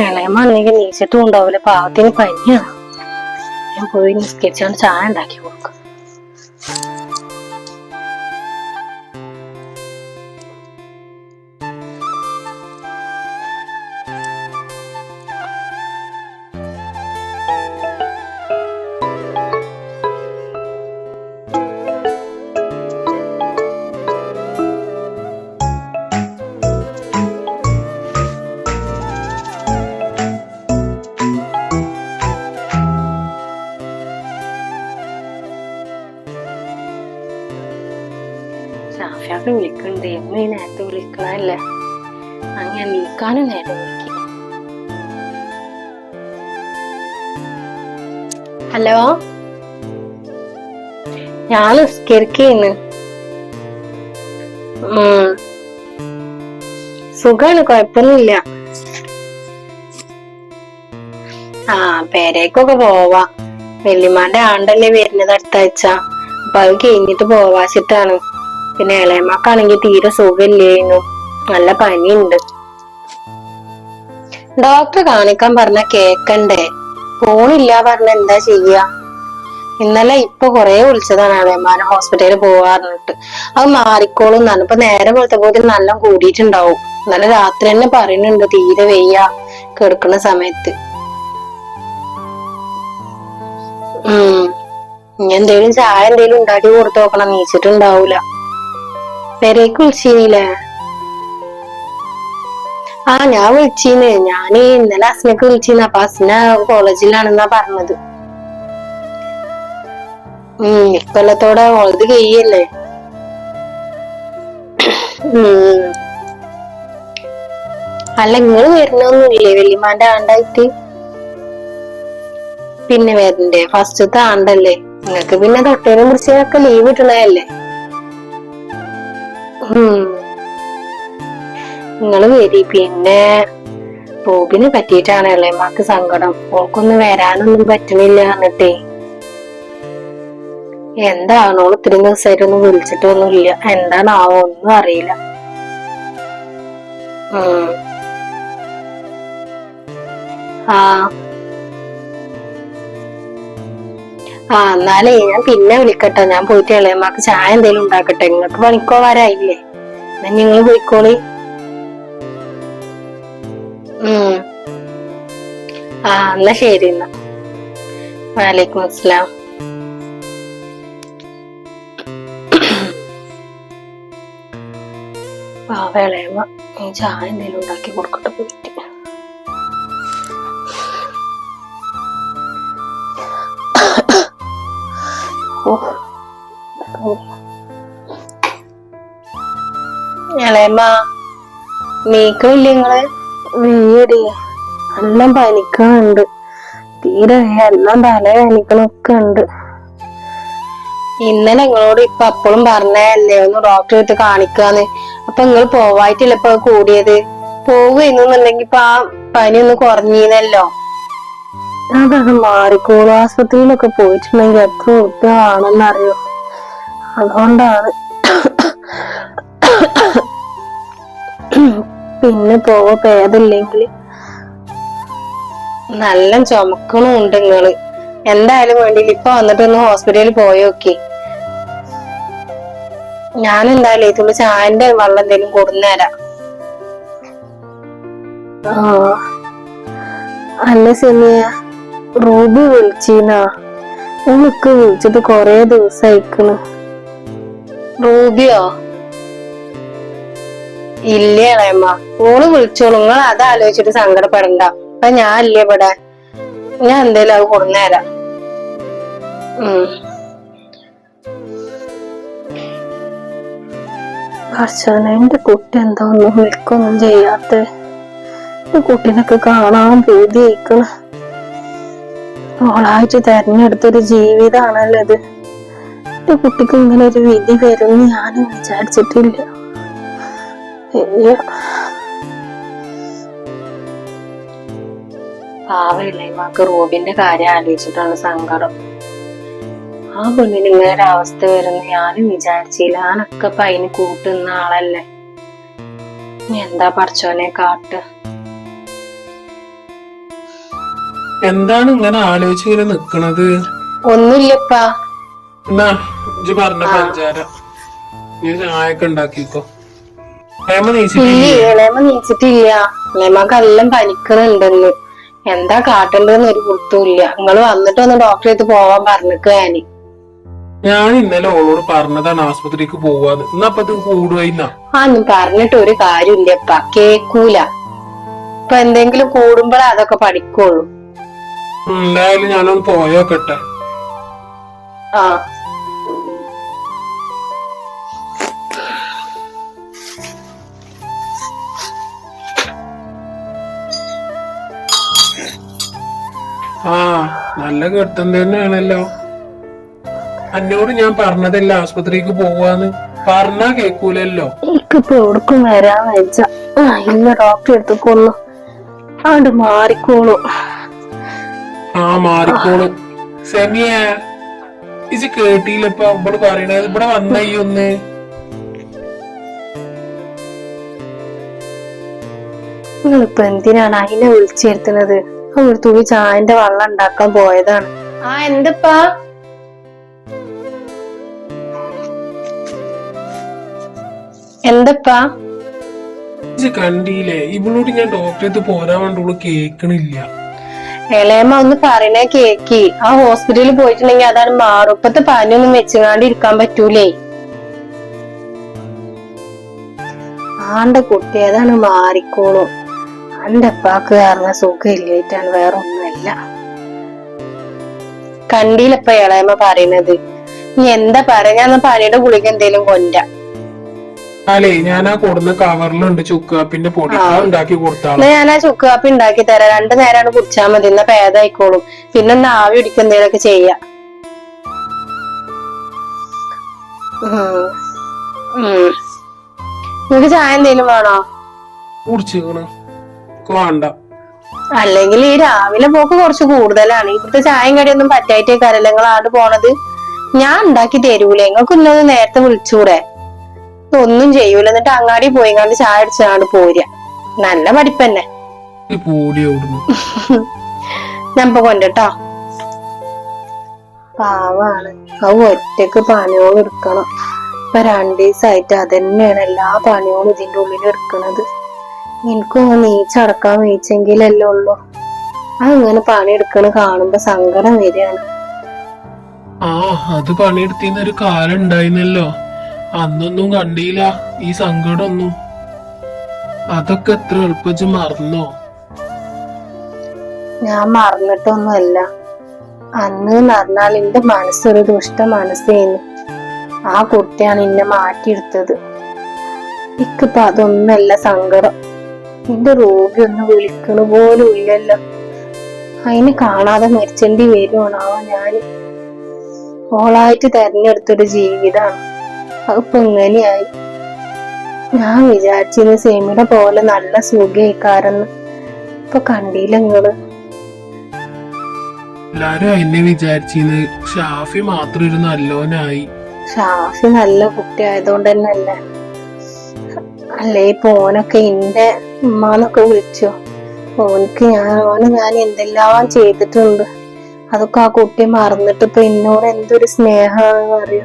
ഇളയമ്മ അന്നെങ്കിൽ നീച്ചിട്ടും ഉണ്ടാവില്ല പാവത്തിന് പനിയാണ് ഞാൻ പോയി നിസ്കരിച്ചോണ്ട് ചായ ഉണ്ടാക്കി കൊടുക്കും. വിളിക്കണല്ലേ അങ്ങനെ നീക്കാനും നേരം ഹലോ? ഞാൻ നിസ്കരിക്കുന്നു സുഖാണ് കൊഴപ്പൊന്നുമില്ല ആ പേരേക്കൊക്കെ പോവാ. വെല്ലിമാന്റെ ആണ്ടല്ലേ വരുന്നത് അടുത്ത ആഴ്ച അപ്പൊ അത് കഴിഞ്ഞിട്ട് പോവാച്ചിട്ടാണ് പിന്നെ ഇളയമാക്കാണെങ്കിൽ തീരെ സുഖമില്ലായിരുന്നു നല്ല പനിയുണ്ട്. ഡോക്ടർ കാണിക്കാൻ പറഞ്ഞ കേക്കണ്ടേ. ഫോണില്ല പറഞ്ഞ എന്താ ചെയ്യ? ഇന്നലെ ഇപ്പൊ കൊറേ വിളിച്ചതാണ് ഇളയമ്മാനെ ഹോസ്പിറ്റലിൽ പോവാറിഞ്ഞിട്ട് അത് മാറിക്കോളും എന്നാണ്. ഇപ്പൊ നേരെ പോലത്തെ നല്ല കൂടിയിട്ടുണ്ടാവും. ഇന്നലെ രാത്രി തന്നെ പറയുന്നുണ്ട് തീരെ വെയ്യ കിടക്കുന്ന സമയത്ത്. ഉം. ഇനി എന്തേലും ചായ എന്തേലും ഉണ്ടാക്കി കൊടുത്തു നോക്കണം. നീച്ചിട്ടുണ്ടാവൂല. പെരേക്ക് വിളിച്ചീനില്ലേ? ആ ഞാൻ വിളിച്ചീന്ന് ഞാൻ ഇന്നലെ അസ്നക്ക് വിളിച്ചീന്ന് അപ്പൊ അസ്ന കോളേജിലാണെന്നാ പറഞ്ഞത്. ഉം ഇക്കൊല്ലത്തോടെ ഓളത് കഴിയല്ലേ ഉം. അല്ല നിങ്ങൾ വരണൊന്നുമില്ലേ വല്യമാന്റെ ആണ്ടായിട്ട്? പിന്നെ വരണ്ടേ? ഫസ്റ്റത്തെ ആണ്ടല്ലേ? നിങ്ങക്ക് പിന്നെ തൊട്ടേനും പിടിച്ചതൊക്കെ ലീവ് കിട്ടണതല്ലേ നിങ്ങൾ വരി. പിന്നെ ബോബിനെ പറ്റിയിട്ടാണ് ഇളയമാക്ക് സങ്കടം? ഓൾക്കൊന്ന് വരാനൊന്നും പറ്റണില്ല എന്നിട്ടേ. എന്താണോ ഇത്രയും ദിവസമായിട്ടൊന്നും വിളിച്ചിട്ടൊന്നുമില്ല. എന്താണാവോ ഒന്നും അറിയില്ല. ആ. ആ എന്നാലേ ഞാൻ പിന്നെ വിളിക്കട്ടെ. ഞാൻ പോയിട്ട് ഇളയമ്മക്ക് ചായ എന്തെങ്കിലും ഉണ്ടാക്കട്ടെ. നിങ്ങൾക്ക് പണിക്കോ വരായില്ലേ എന്നാ നിങ്ങൾ പോയിക്കോളി. ആ എന്നാ ശരി എന്നാ. വാലേക്കും അസ്സലാം. പാവളയമ്മ ഈ ചായ എന്തെങ്കിലും ഉണ്ടാക്കി കൊടുക്കട്ടെ പോയിട്ട്. ഇളയമ്മ നീക്കണില്ല നിങ്ങൾ? വീടി. എല്ലാം പനിക്കുന്നുണ്ട് തീരെ എല്ലാം തല പനിക്കണൊക്കെ ഉണ്ട്. ഇന്നലെ നിങ്ങളോട് ഇപ്പൊ അപ്പോഴും പറഞ്ഞല്ലേ ഒന്ന് ഡോക്ടറെ അടുത്ത് കാണിക്കാന്ന്. അപ്പൊ നിങ്ങൾ പോവായിട്ടില്ല ഇപ്പൊ കൂടിയത്? പോകുന്നുണ്ടെങ്കി ഇപ്പൊ ആ പനി ഒന്ന് കുറഞ്ഞീന്നല്ലോ. അതാണ് മാറിക്കോളൂ. ആസ്പത്രിയിലൊക്കെ പോയിട്ടുണ്ടെങ്കിൽ എത്ര ഉറുപ്പ്യ ആണെന്നറിയോ അതുകൊണ്ടാണ്. പിന്നെ പോവ പേതല്ലെങ്കിൽ നല്ല ചുമക്കണുണ്ട് നിങ്ങൾ എന്തായാലും വേണ്ടിയില്ല. ഇപ്പൊ വന്നിട്ട് ഒന്ന് ഹോസ്പിറ്റലിൽ പോയോക്കെ ഞാൻ എന്തായാലും ഇതുള്ള ചായന്റെ വെള്ളം എന്തെങ്കിലും കൊടുന്നേരാ അല്ല സെമിയ റൂബി വിളിച്ചീനാ എനിക്ക് വിളിച്ചിട്ട് കൊറേ ദിവസം അയക്കണു റൂബിയോ? ഇല്ല ഇളയമ്മ ഓൾ വിളിച്ചോളൂ. നിങ്ങൾ അത് ആലോചിച്ചിട്ട് സങ്കടപ്പെടണ്ട. അപ്പൊ ഞാൻ അല്ലേ ഇവിടെ? ഞാൻ എന്തേലും അത് കൊടുന്നേരാ എന്റെ കുട്ടി എന്താ ഒന്നും ചെയ്യാത്ത? കുട്ടീനൊക്കെ കാണാൻ പേടിയായിക്കണ്. ഓളായിട്ട് തെരഞ്ഞെടുത്തൊരു ജീവിതാണല്ലോ ഇത്. എന്റെ കുട്ടിക്ക് ഇങ്ങനെ ഒരു വിധി വരും ഞാനും വിചാരിച്ചിട്ടില്ല. അയ്യോ. പാവയില്ലേ മക്ക് റൂബിന്റെ കാര്യം ആലോചിച്ചിട്ടാണ് സങ്കടം. ആ പെണ്ണിന് ഇങ്ങനെ ഒരു അവസ്ഥ വരുന്ന. ഞാനും വിചാരിച്ചില്ല. ഞാനൊക്കെ ഇപ്പൊ അതിന് കൂട്ടുന്ന ആളല്ലേ. എന്താ പറച്ചോനെ കാട്ട്? എന്താണ് ഇങ്ങനെ ആലോചിച്ച് ഇങ്ങനെ നിക്കണത്? ഒന്നുമില്ലപ്പാ. എന്നാ ഇജ്ജ് പറഞ്ഞ പഞ്ചാര. നീ ചായയൊക്കെ ഉണ്ടാക്കിക്കോ. ഇല്ല ഇളയമ്മ നീച്ചിട്ടില്ല? ഇളയമ്മക്ക് എല്ലാം പനിക്കണുണ്ടെന്ന്. എന്താ കാട്ടണ്ടെന്ന് ഒരു കുത്തുമില്ല. നിങ്ങൾ വന്നിട്ട് ഒന്ന് ഡോക്ടറെ അടുത്ത് പോവാൻ പറഞ്ഞിക്ക് ഞാൻ. ഞാൻ ഇന്നലെ ഓളോട് പറഞ്ഞതാണ് ആസ്പത്രിക്ക് പോവാന്ന് ആ ഒന്നും പറഞ്ഞിട്ട് ഒരു കാര്യമില്ലപ്പാ കേക്കൂല. ഇപ്പൊ എന്തെങ്കിലും കൂടുമ്പോഴേ അതൊക്കെ പഠിക്കുള്ളൂ. എന്തായാലും ഞാനൊന്ന് പോയോക്കട്ടെ. ആ. ആ നല്ല കെട്ടം തന്നെയാണല്ലോ. എന്നോട് ഞാൻ പറഞ്ഞതല്ല ആസ്പത്രിക്ക് പോവാന്ന്. പറഞ്ഞാ കേക്കൂലല്ലോ. എനിക്കിപ്പോ എവിടേക്കും വരാൻ വെച്ച ആ ഇന്ന് ഡോക്ടറെ അടുത്തേക്കൊന്നു ആണ്ട് മാറിക്കോളൂ. ആ മാറിക്കോളും. സെമിയ ഇത് കേട്ടില്ലപ്പോ ഇവിടെ പറയണത്. ഇവിടെ വന്നയ്യ ഒന്ന്. നിങ്ങളിപ്പോ എന്തിനാണ് അതിനെ വിളിച്ചെടുത്തുന്നത് ഒരു തുണി ചായന്റെ വെള്ളം ഉണ്ടാക്കാൻ പോയതാണ്. ആ എന്തപ്പാ? എന്തപ്പാ? കണ്ടില്ലേ? ഇവളോട് ഞാൻ ഡോക്ടറെ അടുത്ത് പോരാൻ വേണ്ടി ഇവൾ കേക്കണില്ല. ഇളയമ്മ ഒന്ന് പറയണേ കേക്കി. ആ ഹോസ്പിറ്റലിൽ പോയിട്ടുണ്ടെങ്കിൽ അതാണ് മാറും ഇപ്പത്തെ പനിയൊന്നും വെച്ചുകാണ്ട് ഇരിക്കാൻ പറ്റൂലേ. ആണ്ട കുട്ടി അതാണ് മാറിക്കോളും എന്റെ അപ്പാക്ക് കാരണം സുഖം ഇല്ലായിട്ടാണ് വേറെ ഒന്നുമല്ല കണ്ടിയിലപ്പ ഇളയമ്മ പറയുന്നത് നീ എന്താ പറയാ ഞാൻ പനിയുടെ ഗുളിക എന്തേലും കൊണ്ട. അല്ലേ ഞാൻ ആ കൊടുന്ന കവറിലുണ്ട് ചുക്കാപ്പിന്റെ പൊടി. ഉണ്ടാക്കി ഞാൻ ആ ചുക്ക് കാപ്പി ഉണ്ടാക്കി തരാം. രണ്ടു നേരമാണ് കുടിച്ചാ മതി. എന്നാ പേദായിക്കോളും പിന്നെ ഒന്ന് ആവി പിടിക്കുക എന്തേലൊക്കെ ചെയ്യാം. നിനക്ക്. നിങ്ങക്ക് ചായ എന്തേലും വേണോ? കുടിച്ചിക്കണ്. വേണ്ട. അല്ലെങ്കിൽ ഈ രാവിലെ പോക്ക് കുറച്ച് കൂടുതലാണ്. ഇവിടുത്തെ ചായം കടിയൊന്നും പറ്റായിട്ടേ ആണ്ട് പോണത് ഞാൻ ഉണ്ടാക്കി തരൂല. നിങ്ങൾക്ക് ഇന്നത് നേരത്തെ വിളിച്ചൂടെ? ഒന്നും ചെയ്യൂല. എന്നിട്ട് അങ്ങാടി പോയി കണ്ട് ചായ അടിച്ചാണ്ട് പോരുക നല്ല പഠിപ്പന്നെ ഞാൻ കൊണ്ടട്ടോ പാവാണ്. അത് ഒറ്റയ്ക്ക് പണിയോളം എടുക്കണം. ഇപ്പൊ രണ്ടു ദിവസമായിട്ട് അതന്നെയാണ് എല്ലാ പണിയോളും ഇതിന്റെ ഉള്ളിൽ എടുക്കണത്. എനിക്കും നീച്ചടക്കാൻ വീച്ചെങ്കിലല്ലേ ഉള്ളൂ. അങ്ങനെ പണിയെടുക്കണ കാണുമ്പോ സങ്കടം വരികയാണ്. ആ അത് പണിയെടുത്തിന്ന് ഒരു കാലം ഉണ്ടായിരുന്നല്ലോ അന്നൊന്നും കണ്ടില്ല ഈ സങ്കടമൊന്നും. അതൊക്കെ എത്ര എളുപ്പിച്ച് മറന്നോ? ഞാൻ മറന്നിട്ടൊന്നുമല്ല. അന്ന് പറഞ്ഞാൽ എന്റെ മനസ്സൊരു ദുഷ്ട മനസ്സേനു. ആ കുട്ടിയാണ് എന്നെ മാറ്റിയെടുത്തത്. ഇക്കിപ്പോ അതൊന്നല്ല സങ്കടം. എന്റെ റോഗി ഒന്ന് വിളിക്കണ പോലും ഇല്ലല്ലോ. അതിനെ കാണാതെ മരിച്ചേണ്ടി വരുവാണാവാ ഞാൻ ഓളായിട്ട് തെരഞ്ഞെടുത്തൊരു ജീവിതാണ്. അതിപ്പോ ഇങ്ങനെയായി ഞാൻ വിചാരിച്ചിരുന്നു സെമിയുടെ പോലെ നല്ല സുഖയിക്കാരെന്ന് ഇപ്പൊ കണ്ടില്ല നിങ്ങൾ. എല്ലാരും എന്നെ വിചാരിച്ചിന്ന് ഷാഫി മാത്രം ഒരു നല്ലോനായി. ഷാഫി നല്ല കുട്ടി ആയതുകൊണ്ട് തന്നെ അല്ലേ അല്ലേ ഇപ്പൊ ഓനൊക്കെ എന്റെ ഉമ്മാന്നൊക്കെ വിളിച്ചോ. ഓനക്ക് ഞാൻ ഓന് ഞാൻ എന്തെല്ലാം ചെയ്തിട്ടുണ്ട്. അതൊക്കെ ആ കുട്ടി മറന്നിട്ട് ഇപ്പൊ എന്നോട് എന്തൊരു സ്നേഹമാണെന്ന് അറിയോ?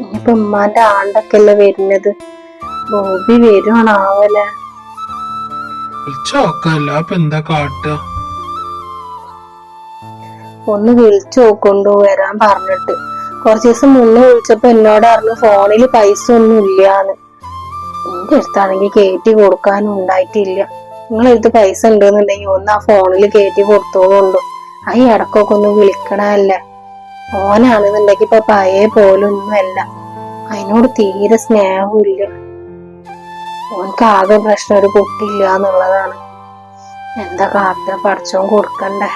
ഇനിയിപ്പൊ ഉമ്മാന്റെ ആണ്ടൊക്കെ അല്ലേ വരുന്നത്? ബോബി വരുവാണാവല ഒന്ന് വിളിച്ചു നോക്കൊണ്ടു വരാൻ പറഞ്ഞിട്ട്. കുറച്ചു ദിവസം മുന്നേ വിളിച്ചപ്പോ എന്നോട് പറഞ്ഞു ഫോണിൽ പൈസ ഒന്നും ഇല്ലാന്ന്. എന്റെ അടുത്താണെങ്കിൽ കയറ്റി കൊടുക്കാനും ഉണ്ടായിട്ടില്ല. നിങ്ങളെടുത്ത് പൈസ ഉണ്ടെന്നുണ്ടെങ്കിൽ ഒന്ന് ആ ഫോണിൽ കയറ്റി കൊടുത്തോളുണ്ടോ ആ ഈ ഇടക്കൊക്കെ ഒന്ന് വിളിക്കണമല്ല ഓനാണെന്നുണ്ടെങ്കിൽ ഇപ്പൊ പഴയ പോലൊന്നുമല്ല. അതിനോട് തീരെ സ്നേഹവും ഇല്ല ഓനക്ക് ആകെ പ്രശ്നം ഒരു കുട്ടിയില്ല എന്നുള്ളതാണ്. എന്താ കാത്ത പഠിച്ചോൻ കൊടുക്കണ്ടേ?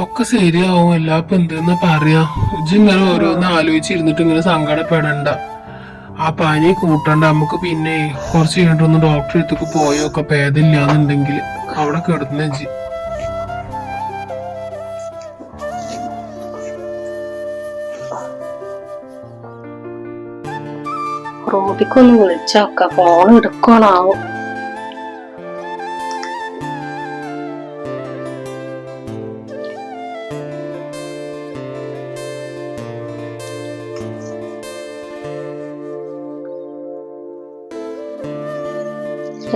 ഒക്കെ ശരിയാവും. എല്ലാ പറയാ? ഇജ്ജ് ഇങ്ങനെ ഓരോന്ന് ആലോചിച്ചിരുന്നിട്ട് ഇങ്ങനെ സങ്കടപ്പെടണ്ട. ആ പനി കൂട്ടണ്ട നമുക്ക് പിന്നെ കുറച്ച് കഴിഞ്ഞിട്ട് ഒന്ന് ഡോക്ടറെ അടുത്തേക്ക് പോയോ ഒക്കെ ഭേദമില്ലാന്നുണ്ടെങ്കിൽ അവിടെ കിടന്ന ജി റോബിക്കൊന്ന് വിളിച്ചോക്ക ഫോൺ എടുക്കണാവും?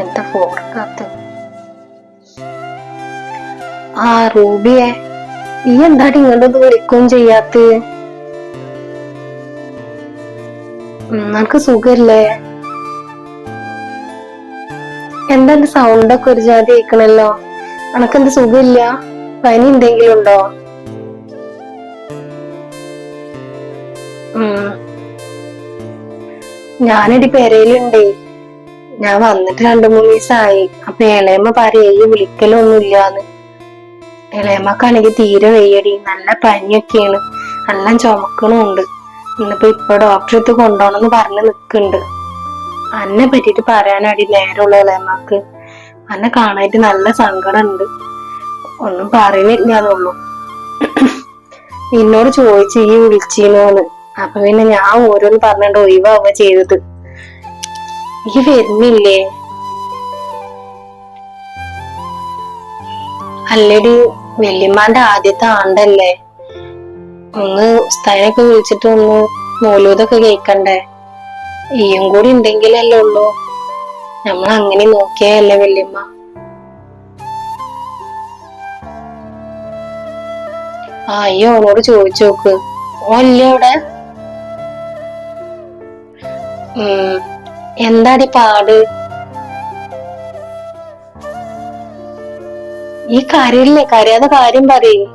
എന്താ ഫോർക്കാത്ത ആ റൂബിയെ ഈ എന്താടി ഇങ്ങോട്ട് വിളിക്കുകയും ചെയ്യാത്ത നിനക്ക് സുഖല്ലേ എന്താ എന്റെ സൗണ്ട് ഒക്കെ ഒരു ജാതി കേൾക്കണല്ലോ? നിനക്കെന്ത് സുഖമില്ല? പനി എന്തെങ്കിലും ഉണ്ടോ. ഞാനടി പെരയിലുണ്ടേ. ഞാൻ വന്നിട്ട് രണ്ടു മൂന്ന് ദിവസമായി അപ്പൊ ഇളയമ്മ പറയേ വിളിക്കലൊന്നുമില്ലാന്ന്. ഇളയമ്മക്കാണെങ്കിൽ തീരെ വെയ്യടി. നല്ല പനിയൊക്കെയാണ്. നല്ല ചുമക്കണുണ്ട്. ഇന്നിപ്പോ ഇപ്പൊ ഡോക്ടറെ അടുത്ത് കൊണ്ടുപോകണമെന്ന് പറഞ്ഞ് നിൽക്കുന്നുണ്ട്. അന്നെ പറ്റിട്ട് പറയാനടി നേരമുള്ള ഇളയമ്മക്ക്. അന്നെ കാണാനായിട്ട് നല്ല സങ്കടമുണ്ട്. ഒന്നും പറയുന്നില്ലാന്നുള്ളൂ. നിന്നോട് ചോദിച്ചു ഈ വിളിച്ചീനോന്ന്? അപ്പൊ പിന്നെ ഞാൻ ഓരോന്ന് പറഞ്ഞിട്ട് ഒഴിവാവുക ചെയ്തത്. ഈ വരുന്നില്ലേ അല്ലടി വല്യമ്മാന്റെ ആദ്യത്തെ ആണ്ടല്ലേ? ഒന്ന് ഉസ്താനൊക്കെ വിളിച്ചിട്ട് ഒന്ന് മൂലൂതൊക്കെ കേൾക്കണ്ടേ? ഈയും കൂടി ഉണ്ടെങ്കിലല്ലേ ഉള്ളൂ. നമ്മൾ അങ്ങനെ നോക്കിയല്ലേ വല്യമ്മ? ആ അയ്യോ അവനോട് ചോദിച്ചു നോക്ക്. ഓ അല്ലേ അവിടെ? എന്താടി പാട്? ഈ കരയില്ലേ കരയാതെ കാര്യം പറയും.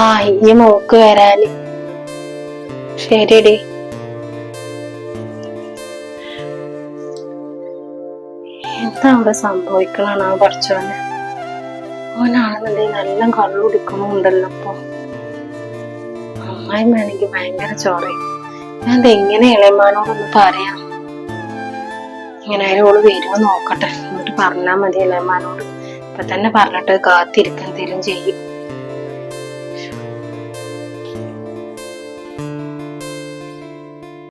ആ ഇനി മോക്ക് വരാന്. ശരിയടി. എന്താ അവിടെ സംഭവിക്കണാണ് ആ പഠിച്ചോന് ഓനാണെന്നുണ്ടെങ്കിൽ നല്ല കള്ളു കുടിക്കണമുണ്ടല്ലോ അപ്പൊ. അമ്മായി വേണമെങ്കിൽ ഭയങ്കര ചോറയും ഞാൻ എങ്ങനെ ഇളയമാനോടൊന്ന് പറയാം. ഇങ്ങനെ അതിനോട് വരുമോ നോക്കട്ടെ. എന്നിട്ട് പറഞ്ഞാ മതി ഇളയമാനോട് ഇപ്പൊ തന്നെ പറഞ്ഞിട്ട് കാത്തിരിക്കാൻ തരും ചെയ്യും.